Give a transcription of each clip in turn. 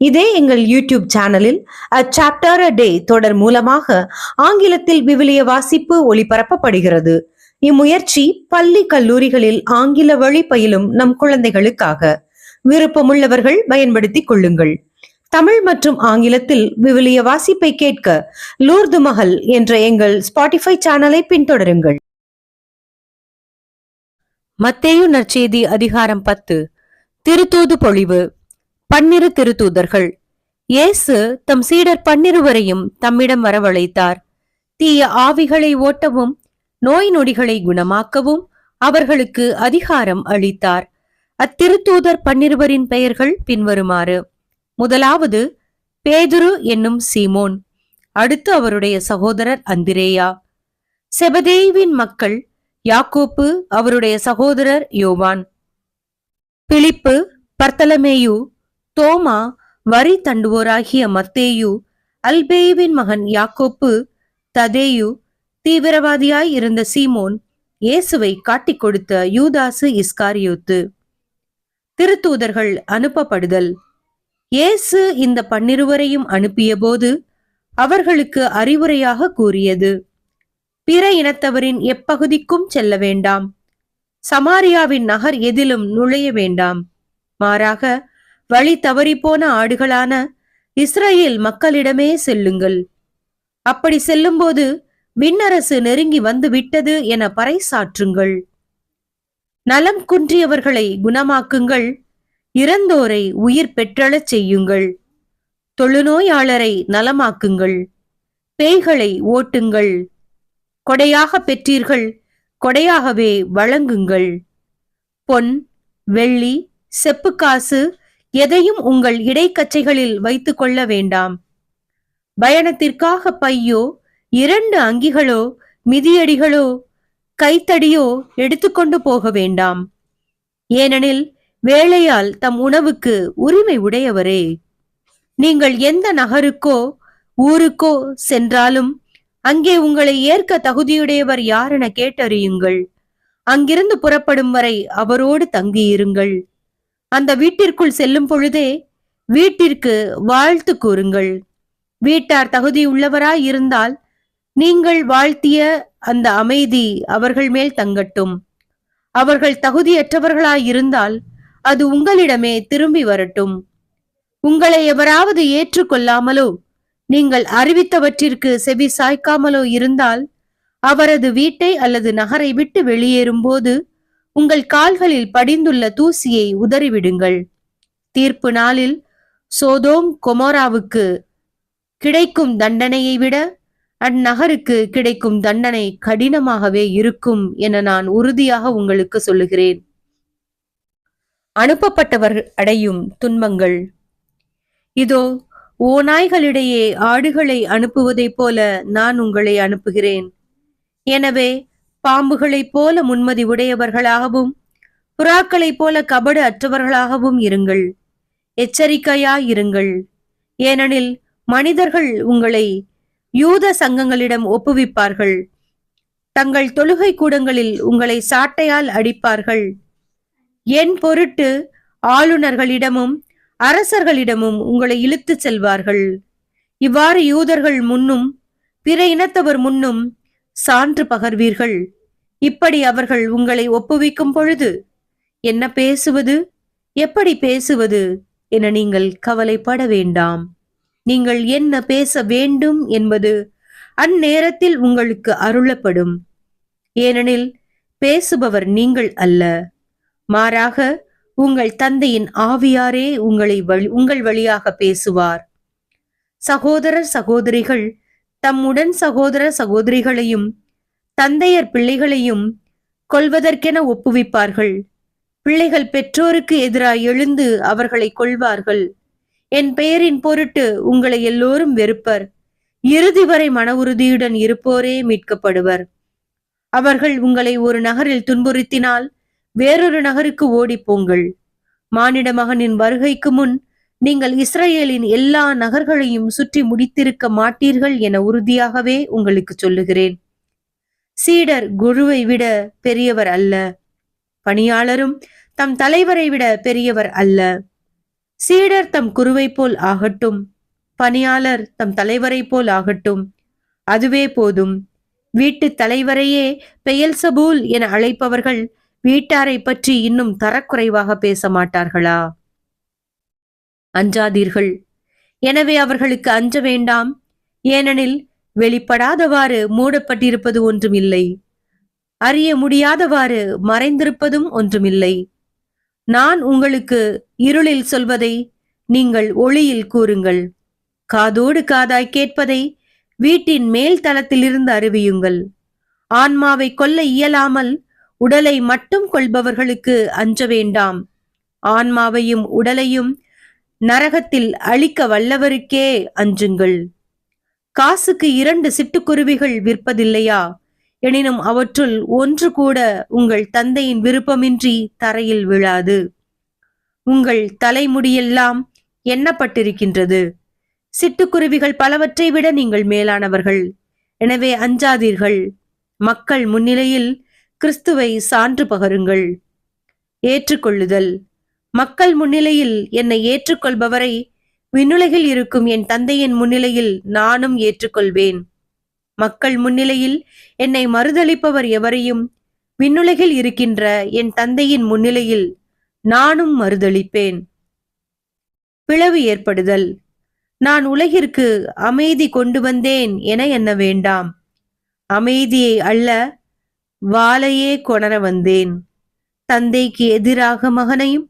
இதே எங்கள் யூடியூப் சேனலில் அ சாப்டர் அ டே தொடர் மூலமாக ஆங்கிலத்தில் விவிலிய வாசிப்பு ஒளிபரப்பப்படுகிறது. இம்முயற்சி பள்ளி கல்லூரிகளில் ஆங்கில வழி பயிலும் நம் குழந்தைகளுக்காக. விருப்பமுள்ளவர்கள் பயன்படுத்திக் கொள்ளுங்கள். தமிழ் மற்றும் ஆங்கிலத்தில் விவிலிய வாசிப்பை கேட்க லூர்து மஹல் என்ற எங்கள் ஸ்பாட்டிஃபை சேனலை பின்தொடருங்கள். மத்தேயு நற்செய்தி அதிகாரம் பத்து. திருத்தூது பொழிவு. பன்னிரு திருத்தூதர்கள். இயேசு தம் சீடர் பன்னிருவரையும் தம்மிடம் வரவழைத்தார். தீய ஆவிகளை ஓட்டவும் நோய் நொடிகளை குணமாக்கவும் அவர்களுக்கு அதிகாரம் அளித்தார். அத்திருத்தூதர் பன்னிருவரின் பெயர்கள் பின்வருமாறு. முதலாவது பேதுரு என்னும் சீமோன். அடுத்து அவருடைய சகோதரர் அந்திரேயா. செபதேவின் மக்கள் யாக்கோப்பு அவருடைய சகோதரர் யோவான். பிலிப்பு பர்த்தலமேயு தோமா வரி தண்டுவோராகிய மத்தேயு அல்பேயுவின் மகன் யாக்கோப்பு ததேயு தீவிரவாதியாய் இருந்த சீமோன் இயேசுவை காட்டிக் கொடுத்த யூதாசு இஸ்காரியோத்து. திருத்தூதர்கள் அனுப்பப்படுதல். இயேசு இந்த பன்னிருவரையும் அனுப்பியபோது அவர்களுக்கு அறிவுரையாக கூறியது. பிற இனத்தவரின் எப்பகுதிக்கும் செல்ல வேண்டாம். சமாரியாவின் நகர் எதிலும் நுழைய வேண்டாம். மாறாக வழி தவறிப்போன ஆடுகளான இஸ்ரேல் மக்களிடமே செல்லுங்கள். அப்படி செல்லும்போது விண்ணரசு நெருங்கி வந்து விட்டது என பறைசாற்றுங்கள். நலம் குன்றியவர்களை குணமாக்குங்கள். இறந்தோரை உயிர் பெற்றளச் செய்யுங்கள். தொழுநோயாளரை நலமாக்குங்கள். பேய்களை ஓட்டுங்கள். கொடையாக பெற்றீர்கள் கொடையாகவே வழங்குங்கள். பொன் வெள்ளி செப்புக்காசு எதையும் உங்கள் இடைக்கச்சைகளில் வைத்துக் கொள்ள வேண்டாம். பயணத்திற்காக பையோ இரண்டு அங்கிகளோ மிதியடிகளோ கைத்தடியோ எடுத்துக்கொண்டு போக வேண்டாம். ஏனெனில் வேலையால் தம் உணவுக்கு உரிமை உடையவரே. நீங்கள் எந்த நகருக்கோ ஊருக்கோ சென்றாலும் அங்கே உங்களை ஏற்க தகுதியுடையவர் யாரென கேட்டறியுங்கள். அங்கிருந்து புறப்படும் வரை அவரோடு தங்கியிருங்கள். அந்த வீட்டிற்குள் செல்லும் பொழுதே வீட்டிற்கு வாழ்த்து கூறுங்கள். வீட்டார் தகுதியுள்ளவராய் இருந்தால் நீங்கள் வாழ்த்திய அந்த அமைதி அவர்கள் மேல் தங்கட்டும். அவர்கள் தகுதியற்றவர்களாய் இருந்தால் அது உங்களிடமே திரும்பி வரட்டும். உங்களை எவராவது ஏற்றுக்கொள்ளாமலோ நீங்கள் அறிவித்தவற்றிற்கு செவி சாய்க்காமலோ இருந்தால் அவரது வீட்டை அல்லது நகரை விட்டு வெளியேறும் போது உங்கள் கால்களில் படிந்துள்ள தூசியை உதறிவிடுங்கள். தீர்ப்பு நாளில் சோதோம் கொமோராவுக்கு கிடைக்கும் தண்டனையை விட அந்நகருக்கு கிடைக்கும் தண்டனை கடினமாகவே இருக்கும் என நான் உறுதியாக உங்களுக்கு சொல்லுகிறேன். அனுப்பப்பட்டவர் அடையும் துன்பங்கள். இதோ ஓநாய்களிடையே ஆடுகளை அனுப்புவதைப் போல நான் உங்களை அனுப்புகிறேன். எனவே பாம்புகளைப் போல முன்மதி உடையவர்களாகவும் புறாக்களைப் போல கபடு அற்றவர்களாகவும் இருங்கள். எச்சரிக்கையாயிருங்கள். ஏனெனில் மனிதர்கள் உங்களை யூத சங்கங்களிடம் ஒப்புவிப்பார்கள். தங்கள் தொழுகை கூடங்களில் உங்களை சாட்டையால் அடிப்பார்கள். என் பொருட்டு ஆளுநர்களிடமும் அரசர்களிடமும் உங்களை இழுத்துச் செல்வார்கள். இவ்வாறு யூதர்கள் முன்னும் பிற இனத்தவர் முன்னும் சான்று பகர்வீர்கள். இப்படி அவர்கள் உங்களை ஒப்புவிக்கும் பொழுது என்ன பேசுவது? எப்படி பேசுவது? என நீங்கள் கவலைப்பட வேண்டாம். நீங்கள் என்ன பேச வேண்டும் என்பது அந்நேரத்தில் உங்களுக்கு அருளப்படும். ஏனெனில் பேசுபவர் நீங்கள் அல்ல. மாறாக உங்கள் தந்தையின் ஆவியாரே உங்களை வழி உங்கள் வழியாக பேசுவார். சகோதரர் சகோதரிகள் தம்முடன் சகோதர சகோதரிகளையும் தந்தையர் பிள்ளைகளையும் கொல்வதற்கென ஒப்புவிப்பார்கள். பிள்ளைகள் பெற்றோருக்கு எதிராக எழுந்து அவர்களை கொள்வார்கள். என் பெயரின் பொருட்டு உங்களை எல்லோரும் வெறுப்பர். இறுதி வரை மன உறுதியுடன் இருப்போரே மீட்கப்படுவர். அவர்கள் உங்களை ஒரு நகரில் துன்புறுத்தினால் வேறொரு நகருக்கு ஓடிப் போங்கள். மானிட மகனின் வருகைக்கு முன் நீங்கள் இஸ்ரேலின் எல்லா நகர்களையும் சுற்றி முடித்திருக்க மாட்டீர்கள் என உறுதியாகவே உங்களுக்கு சொல்லுகிறேன். சீடர் குருவை விட பெரியவர் அல்ல. பணியாளரும் தம் தலைவரை விட பெரியவர் அல்ல. சீடர் தம் குருவை போல் ஆகட்டும். பணியாளர் தம் தலைவரை போல் ஆகட்டும். அதுவே போதும். வீட்டு தலைவரையே பெயல்சபூல் என அழைப்பவர்கள் வீட்டாரை பற்றி இன்னும் தரக்குறைவாக பேச மாட்டார்களா? அஞ்சாதீர்கள். எனவே அவர்களுக்கு அஞ்ச வேண்டாம். ஏனெனில் வெளிப்படாதவாறு மூடப்பட்டிருப்பது ஒன்றுமில்லை. அறிய முடியாதவாறு மறைந்திருப்பதும் ஒன்றுமில்லை. நான் உங்களுக்கு இருளில் சொல்வதை நீங்கள் ஒளியில் கூறுங்கள். காதோடு காதாய் கேட்பதை வீட்டின் மேல் தளத்திலிருந்து அறிவியுங்கள் ஆன்மாவை கொல்ல இயலாமல் உடலை மட்டும் கொள்பவர்களுக்கு அஞ்ச வேண்டாம். ஆன்மாவையும் உடலையும் நரகத்தில் அழிக்க வல்லவருக்கே அஞ்சுங்கள். காசுக்கு இரண்டு சிட்டுக்குருவிகள் விற்பதில்லையா? எனினும் அவற்றுள் ஒன்று கூட உங்கள் தந்தையின் விருப்பமின்றி தரையில் விழாது. உங்கள் தலைமுடியெல்லாம் எண்ணப்பட்டிருக்கின்றது. சிட்டுக்குருவிகள் பலவற்றை விட நீங்கள் மேலானவர்கள். எனவே அஞ்சாதீர்கள். மக்கள் முன்னிலையில் கிறிஸ்துவை சான்று பகருங்கள். ஏற்றுக்கொள்ளுதல். மக்கள் முன்னிலையில் என்னை ஏற்றுக்கொள்பவரை விண்ணுலகில் இருக்கும் என் தந்தையின் முன்னிலையில் நானும் ஏற்றுக்கொள்வேன். மக்கள் முன்னிலையில் என்னை மறுதளிப்பவர் எவரையும் விண்ணுலகில் இருக்கின்ற என் தந்தையின் முன்னிலையில் நானும் மறுதளிப்பேன். பிளவு ஏற்படுதல். நான் உலகிற்கு அமைதி கொண்டு வந்தேன் என எண்ண வேண்டாம். அமைதியை அல்ல வாளையே கொணர வந்தேன். தந்தைக்கு எதிராக மகனையும்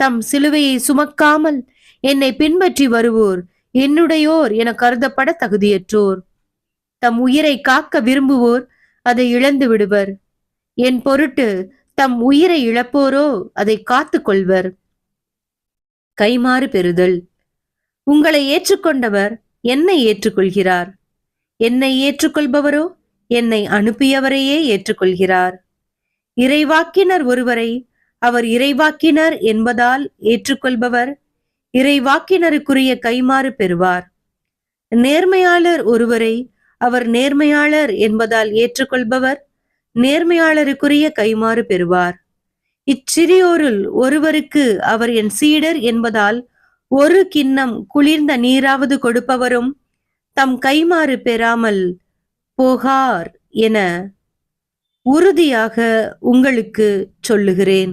தம் சிலுவையை சுமக்காமல் என்னை பின்பற்றி வருவோர். என்னுடையோர் என கருதப்பட தகுதியற்றோர். தம் உயிரை காக்க விரும்புவோர் அதை இழந்து விடுவர். என் பொருட்டு தம் உயிரை இழப்போரோ அதை காத்துக் கொள்வர். கைமாறு பெறுதல். உங்களை ஏற்றுக்கொண்டவர் என்னை ஏற்றுக்கொள்கிறார். என்னை ஏற்றுக்கொள்பவரோ என்னை அனுப்பியவரையே ஏற்றுக்கொள்கிறார். இறைவாக்கினர் ஒருவரை அவர் இறைவாக்கினர் என்பதால் ஏற்றுக்கொள்பவர். இறைவாக்கினருக்குரிய கைமாறு பெறுவார். நேர்மையாளர் ஒருவரை அவர் நேர்மையாளர் என்பதால் ஏற்றுக்கொள்பவர். நேர்மையாளருக்குரிய கைமாறு பெறுவார். இச்சிறியோருள் ஒருவருக்கு அவர் என் சீடர் என்பதால் ஒரு கிண்ணம் குளிர்ந்த நீராவது கொடுப்பவரும் தம் கைமாறு பெறாமல் போகார் என உறுதியாக உங்களுக்கு சொல்லுகிறேன்.